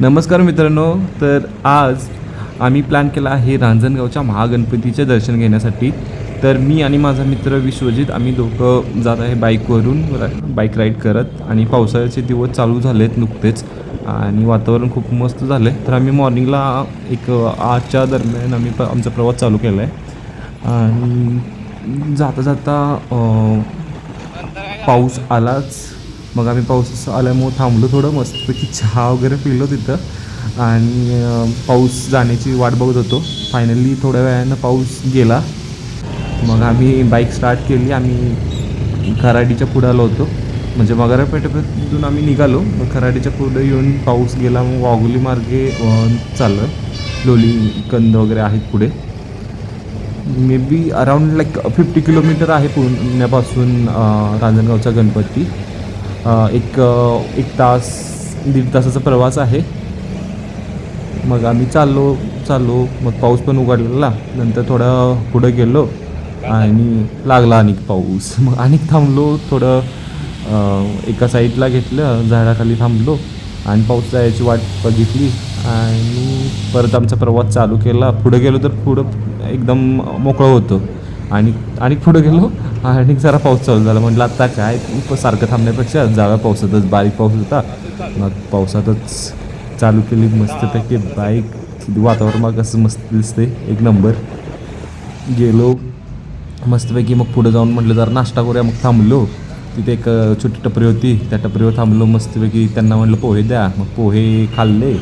नमस्कार मित्रांनो तर आज आम्ही प्लॅन केला आहे रांजणगावच्या महागणपतीचे दर्शन घेण्यासाठी. तर मी आणि माझा मित्र विश्वजित आम्ही दोघं जात आहे बाईकवरून बाईक राईड करत आणि पावसाळ्याचे दिवस चालू झालेत नुकतेच आणि वातावरण खूप मस्त झालं आहे तर आम्ही मॉर्निंगला एक आठच्या दरम्यान आम्ही प आमचा प्रवास चालू केला आहे आणि जाता जाता पाऊस आलाच. मग आम्ही पाऊस आल्यामुळं थांबलो थोडं मस्तपैकी चहा वगैरे पिलो तिथं. आणि पाऊस जाण्याची वाट बघत होतो. फायनली थोड्या वेळानं पाऊस गेला. मग आम्ही बाईक स्टार्ट केली. आम्ही खराडीच्या पुढं आलो होतो. म्हणजे मगारापेठेतून आम्ही निघालो. मग खराडीच्या पुढं येऊन पाऊस गेला. मग वाघोली मार्गे चाललं लोली कंद वगैरे आहेत पुढे. Maybe around like fifty kilometre आहे पुण्यापासून रांजणगावचा गणपती. एक एक तास दीड तासाचा प्रवास आहे. मग आम्ही चाललो चाललो. मग पाऊस पण उघडलेला नंतर थोडं पुढं गेलो आणि लागला आणि पाऊस. मग आणि थांबलो. थोडं एका साईडला घेतलं. झाडाखाली थांबलो. आणि पाऊस जायची वाट बघितली. आणि परत आमचा प्रवास चालू केला. पुढं गेलो तर पुढं एकदम मोकळं होतं. आणि आणि पुढं गेलो आणि जरा पाऊस चालू झाला. म्हटलं आता काय? सारखं थांबण्यापेक्षा जाव्या पावसातच बारीक पाऊस होता. मग पावसातच चालू केली मस्तपैकी बाईक. वातावरण मग असं मस्त दिसते एक नंबर. गेलो. मस्तपैकी मग पुढे जाऊन म्हटलं जरा नाश्ता करूया. मग थांबलो. तिथे एक छोटी टपरी होती. त्या टपरीवर थांबलो मस्तपैकी. त्यांना म्हटलं पोहे द्या. मग पोहे खाल्ले.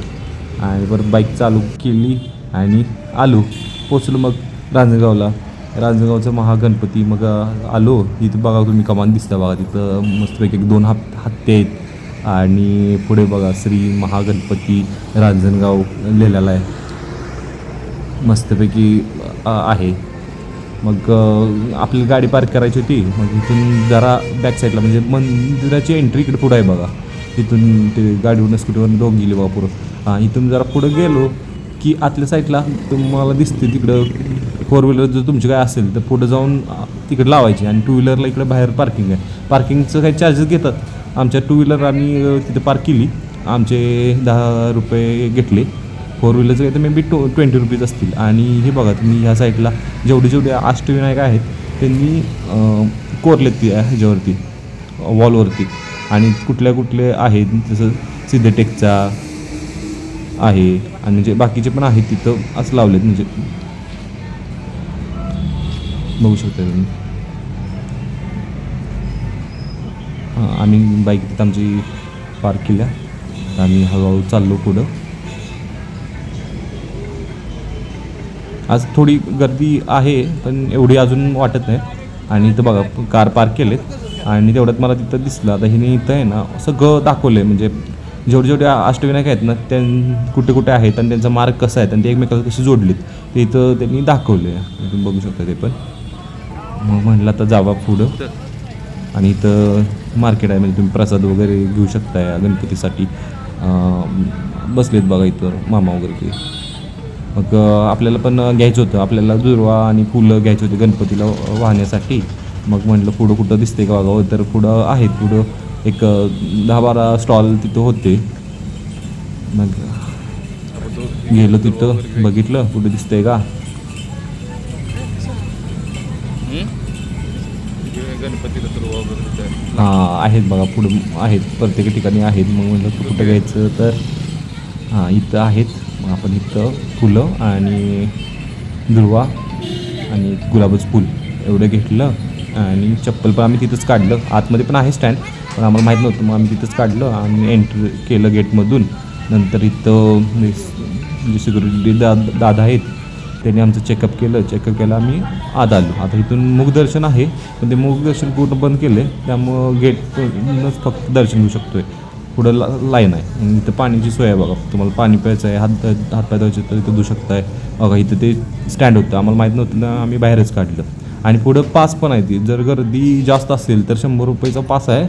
आणि परत बाईक चालू केली आणि आलो. पोचलो मग रांजणगावला. रांजणगावचं महागणपती मग आलो. इथं बघा तुम्ही कमान दिसता बघा. तिथं मस्तपैकी एक दोन हात हत्ते आहेत. आणि पुढे बघा श्री महागणपती रांजणगाव लिहिलेला आहे. मस्तपैकी आहे. मग आपली गाडी पार्क करायची होती. मग इथून जरा बॅक साईडला म्हणजे मंदिराची एंट्री इकडे पुढं आहे बघा. इथून ते गाडीवरून स्कूटीवरून दोघ गेली बघा पुढं. इथून जरा पुढं गेलो. की आतल्या साईडला तुम्हाला दिसते तिकडं फोर व्हीलर जर तुमची काय असेल तर पुढं जाऊन तिकडे लावायची आणि टू व्हीलरला इकडे बाहेर पार्किंग आहे. पार्किंगचं काही चार्जेस घेतात. आमच्या टू व्हीलर आम्ही तिथे पार्क केली. आमचे दहा रुपये घेतले. फोर व्हीलरचं काही तर maybe two twenty rupees असतील. आणि हे बघा तुम्ही ह्या साईडला जेवढे जेवढे अष्टविनायक आहेत त्यांनी कोरलेत ती ह्याच्यावरती वॉलवरती आणि कुठल्या कुठले आहेत जसं सिद्धेटेकचा आहे आणि म्हणजे बाकीचे पण आहेत तिथं असं लावलेत म्हणजे बघू शकता तुम्ही. हां आम्ही बाईक तिथं आमची पार्क केल्या आम्ही हळूहळू चाललो पुढं. आज थोडी गर्दी आहे पण एवढी अजून वाटत नाही. आणि इथं बघा कार पार्क केलेत आणि तेवढ्यात मला तिथं दिसलं. आता हिने इथं आहे ना सगळं दाखवलं आहे म्हणजे जेवढे जेवढे अष्टविनायक आहेत ना त्यां कुठे कुठे आहेत आणि त्यांचा मार्ग कसा आहे आणि ते एकमेकाला कसे जोडलेत ते इथं त्यांनी दाखवले तुम्ही बघू शकता ते पण. मग म्हटलं आता जावा पुढं. आणि इथं मार्केट आहे म्हणजे तुम्ही प्रसाद वगैरे घेऊ शकताय गणपतीसाठी. बसलेत बघा इथं मामा वगैरे ते. मग आपल्याला पण घ्यायचं होतं. आपल्याला दुर्वा आणि फुलं घ्यायची होती गणपतीला वाहण्यासाठी. मग म्हटलं पुढं कुठं दिसते का बघावं. तर पुढं आहेत पुढं एक दहा बारा स्टॉल तिथं होते. मग गेलो तिथं बघितलं कुठं दिसतंय का? हां आहेत बघा पुढं आहेत प्रत्येक ठिकाणी आहेत. मग म्हणलं कुठं घ्यायचं तर हां इथं आहेत. मग आपण इथं फुलं आणि दुर्वा आणि गुलाबाचं फुल एवढं घेतलं. आणि चप्पल पण आम्ही तिथंच काढलं. आतमध्ये पण आहे स्टँड पण आम्हाला माहीत नव्हतं. मग आम्ही तिथंच काढलं आणि एंट्री केलं गेटमधून. नंतर इथं म्हणजे जे सिक्युरिटी म्हणजे दा दादा आहेत त्यांनी आमचं चेकअप केलं. चेकअप केलं आम्ही आत आलो. आता इथून मुखदर्शन आहे पण ते मुखदर्शन पूर्ण बंद केलं आहे त्यामुळं गेटनंच फक्त दर्शन घेऊ शकतो आहे पुढं ला लाईन आहे. आणि इथं पाण्याची सोय आहे बघा. तुम्हाला पाणी प्यायचं आहे हात हात पाय धुवायचे तर इथं धुऊ शकताय. बघा इथं ते स्टँड होतं. आम्हाला माहीत नव्हतं ना आम्ही बाहेरच काढलं. आणि पुढं पास पण आहे ती. जर गर्दी जास्त असेल तर शंभर रुपयेचा पास आहे.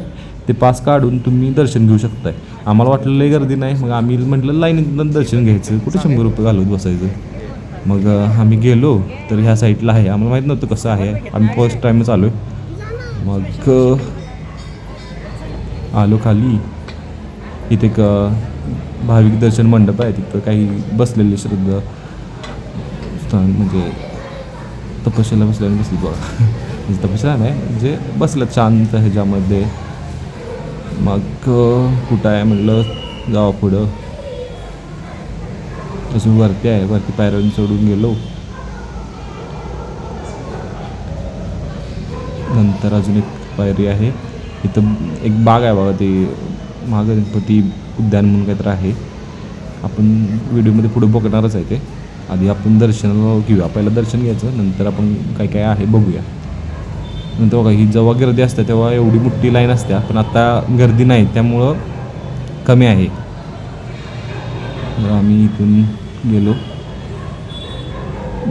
ते पास काढून तुम्ही दर्शन घेऊ शकताय. आम्हाला वाटलं गर्दी नाही. मग आम्ही म्हटलं लाईनीतून दर्शन घ्यायचं. कुठे शंभर रुपये घालवत बसायचं? मग आम्ही गेलो. तर ह्या साईडला आहे. आम्हाला माहीत नव्हतं कसं आहे. आम्ही फर्स्ट टाईमच आलो आहे मग आलो खाली. इथे एक भाविक दर्शन मंडप आहे. तिथं काही बसलेले श्रद्धा स्थान म्हणजे तपस्याला बसल्याने बसली बघा. म्हणजे तपस्या नाही जे बसलं शांत ह्याच्यामध्ये. मग कुठं आहे म्हटलं जावा पुढं. तसं वरती आहे. वरती पायऱ्यावरून चढून गेलो. नंतर अजून एक पायरी आहे. इथं एक बाग आहे बघा. ते महागणपती उद्यान म्हणून काहीतरी आहे. आपण व्हिडिओमध्ये पुढे बघणारच आहे ते. आधी आपण दर्शनाला घेऊया. पहिलं दर्शन घ्यायचं नंतर आपण काय काय आहे बघूया. नंतर बघा ही जेव्हा गर्दी असते तेव्हा एवढी मोठी लाईन असते पण आता गर्दी नाही त्यामुळं कमी आहे. आम्ही इथून गेलो.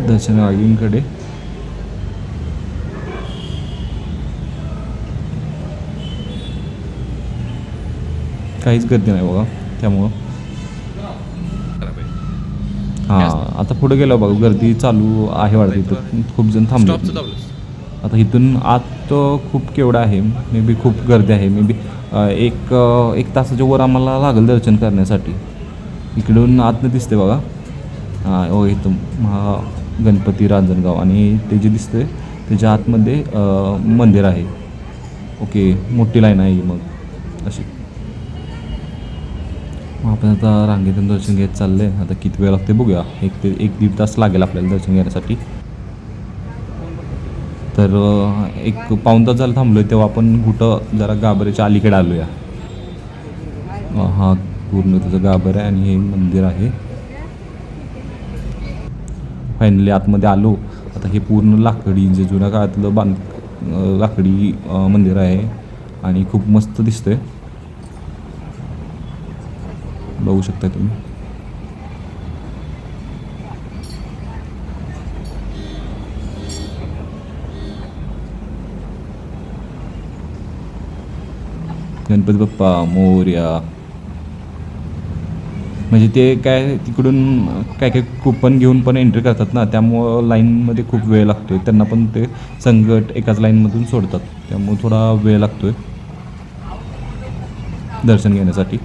दर्शनाकडे काहीच गर्दी नाही बघा त्यामुळं. हां आता पुढे गेलो बघा गर्दी चालू आहे वाटतं इथं. खूप जण थांबले आता इथून आत खूप केवढं आहे. मे बी खूप गर्दी आहे. मे बी एक एक तासाच्या वर आम्हाला लागेल दर्शन करण्यासाठी. इकडून आतनं दिसते बघा. हां हो इथं महा गणपती रांजणगाव. आणि ते जे दिसतंय त्याच्या आतमध्ये मंदिर आहे. ओके मोठी लाईन आहे मग. अशी. मग आपण आता रांगेतून दर्शन घेत चाललंय. आता किती वेळ लागते बघूया. एक ते एक दीड तास लागेल आपल्याला दर्शन घेण्यासाठी. तर एक पाऊण तास झालं थांबलो आहे तेव्हा आपण कुठं जरा गाभऱ्याच्या अलीकडे आलो या हा पूर्ण त्याचं गाभर आहे आणि हे मंदिर आहे. फायनली आतमध्ये आलो. आता हे पूर्ण लाकडी जे जुन्या काळातलं बांध लाकडी मंदिर आहे. आणि खूप मस्त दिसतंय. बघू शकता तुम्ही. गणपती बाप्पा मोर्या. म्हणजे ते काय तिकडून काय काय कुपन घेऊन पण एंट्री करतात ना त्यामुळं लाईनमध्ये खूप वेळ लागतो आहे त्यांना पण ते संकट एकाच लाईनमधून सोडतात. त्यामुळं थोडा वेळ लागतो आहे दर्शन घेण्यासाठी.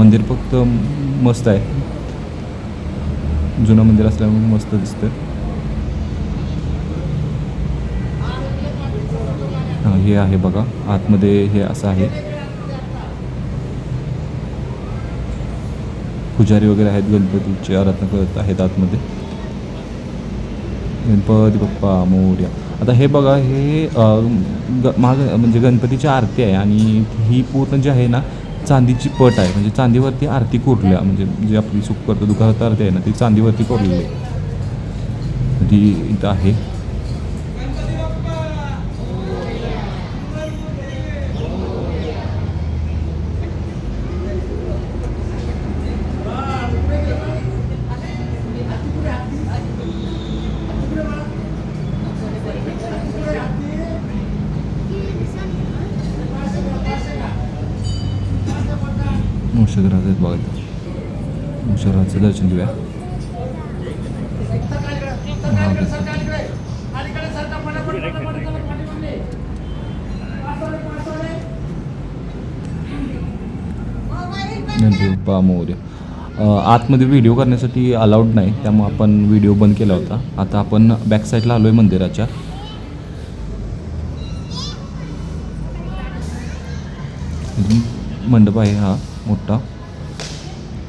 मंदिर फक्त मस्त आहे. जुनं मंदिर असल्यामुळे मस्त दिसतं हां हे आहे बघा. आतमध्ये हे असं आहे. पुजारी वगैरे आहेत गणपतीची आराधना करत आहेत आतमध्ये. गणपती बाप्पा मोर्या. आता हे बघा हे महाग म्हणजे गणपतीची आरती आहे आणि ही पूर्ण जी आहे ना चांदीची पट आहे. म्हणजे चांदीवरती आरती कोरल्या. म्हणजे जी आपली सुख करतो दुकानात आरती आहे ना ती चांदीवरती कोरलेली आहे. ती इथं आहे मुशगराज आहेत बघा शहराचं दर्शन घेऊया. महागणपती. आतमध्ये व्हिडिओ करण्यासाठी अलाउड नाही त्यामुळे आपण व्हिडिओ बंद केला होता. आता आपण बॅक साईडला आलो आहे मंदिराच्या. मंडप आहे हा मोठा.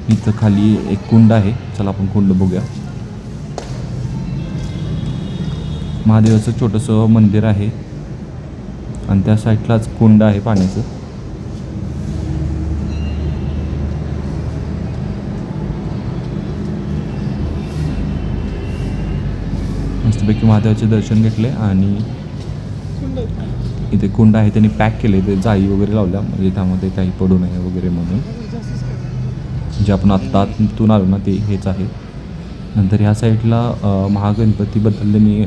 इथं खाली एक कुंड आहे. चला आपण कुंड बघूया. महादेवाचं छोटंसं मंदिर आहे. आणि त्या साईडलाच कुंड आहे पाण्याचं. मस्तपैकी महादेवाचे दर्शन घेतले आणि इथे कुंड आहे. त्यांनी पॅक केले ते जाळी वगैरे लावल्या. म्हणजे त्यामध्ये काही पडू नये वगैरे म्हणून. जे आपण आत्ता आतून आलो ना ते हेच आहे. नंतर ह्या साईडला महागणपतीबद्दल त्यांनी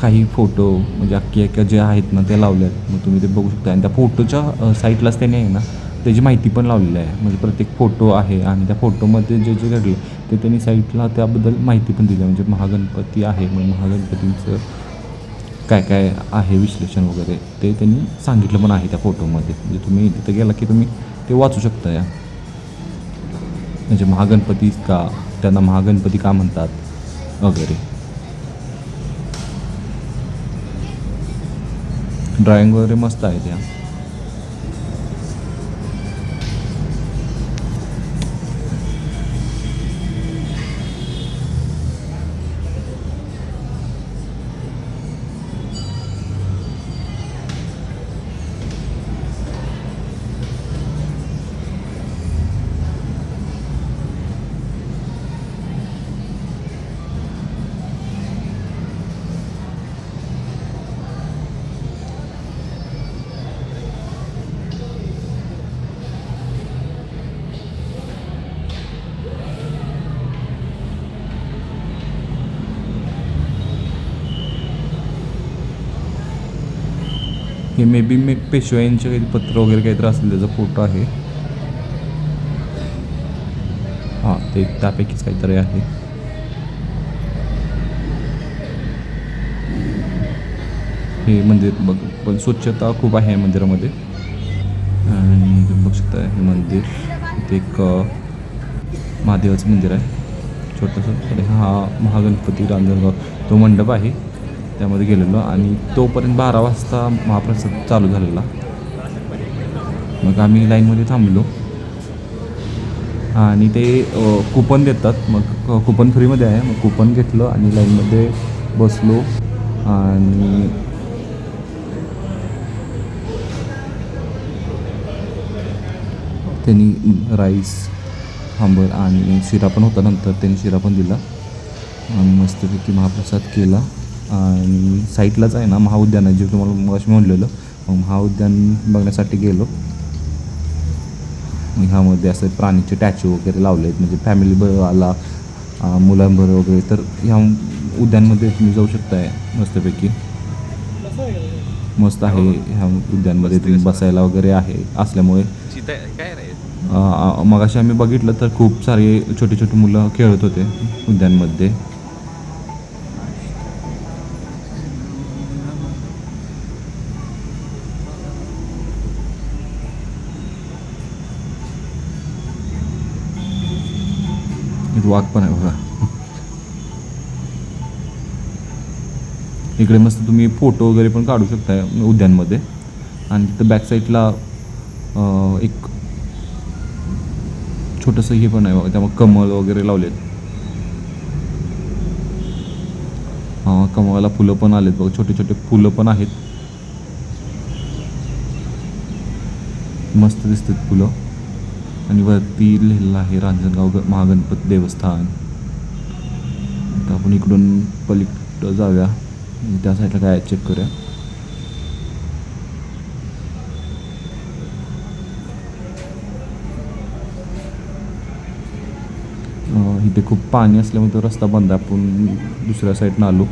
काही फोटो म्हणजे अख्खी अख्ख्या जे आहेत ना ते लावले आहेत मग तुम्ही ते बघू शकता. आणि त्या फोटोच्या साईटलाच त्यांनी आहे ना त्याची माहिती पण लावलेली आहे. म्हणजे प्रत्येक फोटो आहे आणि त्या फोटोमध्ये जे जे घडले ते त्यांनी साईटला त्याबद्दल माहिती पण दिली आहे. म्हणजे महागणपती आहे मग महागणपतींचं काय काय आहे विश्लेषण वगैरे ते त्यांनी सांगितलं पण आहे त्या फोटोमध्ये. म्हणजे तुम्ही तिथं गेला की तुम्ही ते वाचू शकता या. म्हणजे महागणपती का त्यांना महागणपती का म्हणतात? वगैरे. ड्रॉइंग वगैरे मस्त आहे त्या हे मे बी मे पेशव्यांचे काही पत्र वगैरे काहीतरी असेल त्याचा फोटो आहे. हां ते त्यापैकीच काहीतरी आहे. हे मंदिर बघ पण स्वच्छता खूप आहे या मंदिरामध्ये. आणि तुम्ही बघू शकता हे मंदिर. इथे एक महादेवाचं मंदिर आहे. छोटंसं. हा महागणपती रांजणगाव. तो मंडप आहे. त्यामध्ये गेलेलो आणि तोपर्यंत बारा वाजता महाप्रसाद चालू झालेला. मग आम्ही लाईनमध्ये थांबलो. आणि ते कुपन देतात. मग कुपन फ्रीमध्ये आहे. मग कुपन घेतलं आणि लाईनमध्ये बसलो. आणि त्यांनी राईस आंबर आणि शिरा पण होता नंतर त्यांनी शिरा पण दिला. आणि मस्तपैकी महाप्रसाद केला. आणि साईडलाच आहे ना महाउद्यान आहे जे तुम्हाला मग म्हणलेलं. मग महाउद्यान बघण्यासाठी गेलो. ह्यामध्ये असं प्राणीचे टॅचू वगैरे लावले आहेत म्हणजे फॅमिली आला मुलांबरोबर वगैरे. तर ह्या उद्यानमध्ये तुम्ही जाऊ शकताय मस्तपैकी. मस्त आहे ह्या उद्यानमध्ये तुम्ही बसायला वगैरे आहे असल्यामुळे. मग असे आम्ही बघितलं तर खूप सारे छोटे छोटे मुलं खेळत होते उद्यानमध्ये. वाघ पण आहे बघा. इकडे मस्त तुम्ही फोटो वगैरे पण काढू शकता उद्यानमध्ये. आणि तिथं बॅक साईडला एक छोटंसं हे पण आहे बघा त्यामुळे कमळ वगैरे लावलेत. हां कमळाला फुलं पण आलेत बघा छोटे छोटे फुलं पण आहेत. मस्त दिसतात फुलं. आणि वरती लिहिलेलं आहे रांजणगाव ग- महागणपती देवस्थान. तर आपण इकडून पलीकडं जाऊया. त्या साईडला काय चेक करूया. इथे खूप पाणी असल्यामुळे तो रस्ता बंद आहे. आपण दुसऱ्या साईडनं आलो.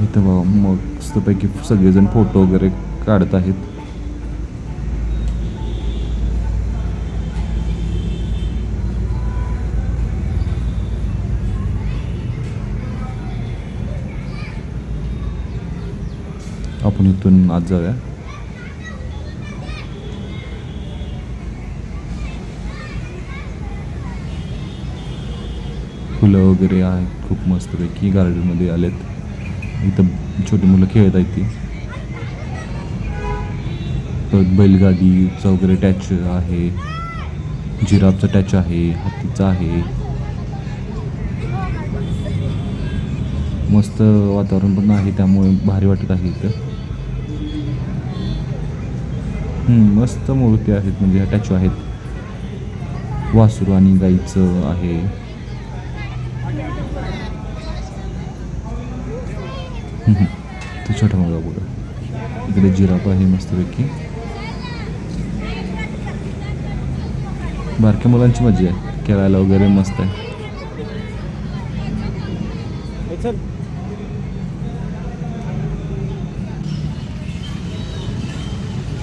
इथं बघा मस्तपैकी सगळेजण फोटो वगैरे काढत आहेत. आपण इथून आज जाऊया. फुलं वगैरे आहेत खूप मस्तपैकी गार्डनमध्ये आलेत. इथं छोटी मुलं खेळत आहेत ती. परत बैलगाडीचा वगैरे टॅच आहे. जिराफचा टॅच आहे हत्तीचा आहे. मस्त वातावरण पण आहे त्यामुळे भारी वाटत आहे इथं. मस्त मूर्ती आहेत म्हणजे ह्या टॅचू आहेत. वासरू आणि गाईचं आहे. तो छोटा मुलगा पुढं इकडे जिराफ आहे मस्तपैकी. बारक्या मुलांची मजा आहे. खेळायला वगैरे मस्त आहे.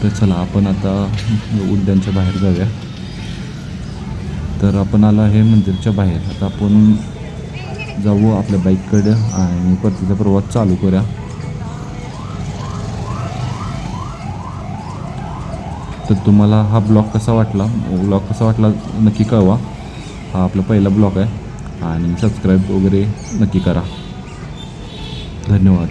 तर चला आपण आता उद्यानच्या बाहेर जाऊया. तर आपण आला आहे मंदिरच्या बाहेर. आता आपण जाऊ आपल्या बाईककडे आणि परतीचा प्रवास चालू करूया. तर तुम्हाला हा ब्लॉक कसा वाटला? ब्लॉक कसा वाटला नक्की कळवा. हा आपला पहिला ब्लॉक आहे. आणि सबस्क्राईब वगैरे नक्की करा. धन्यवाद.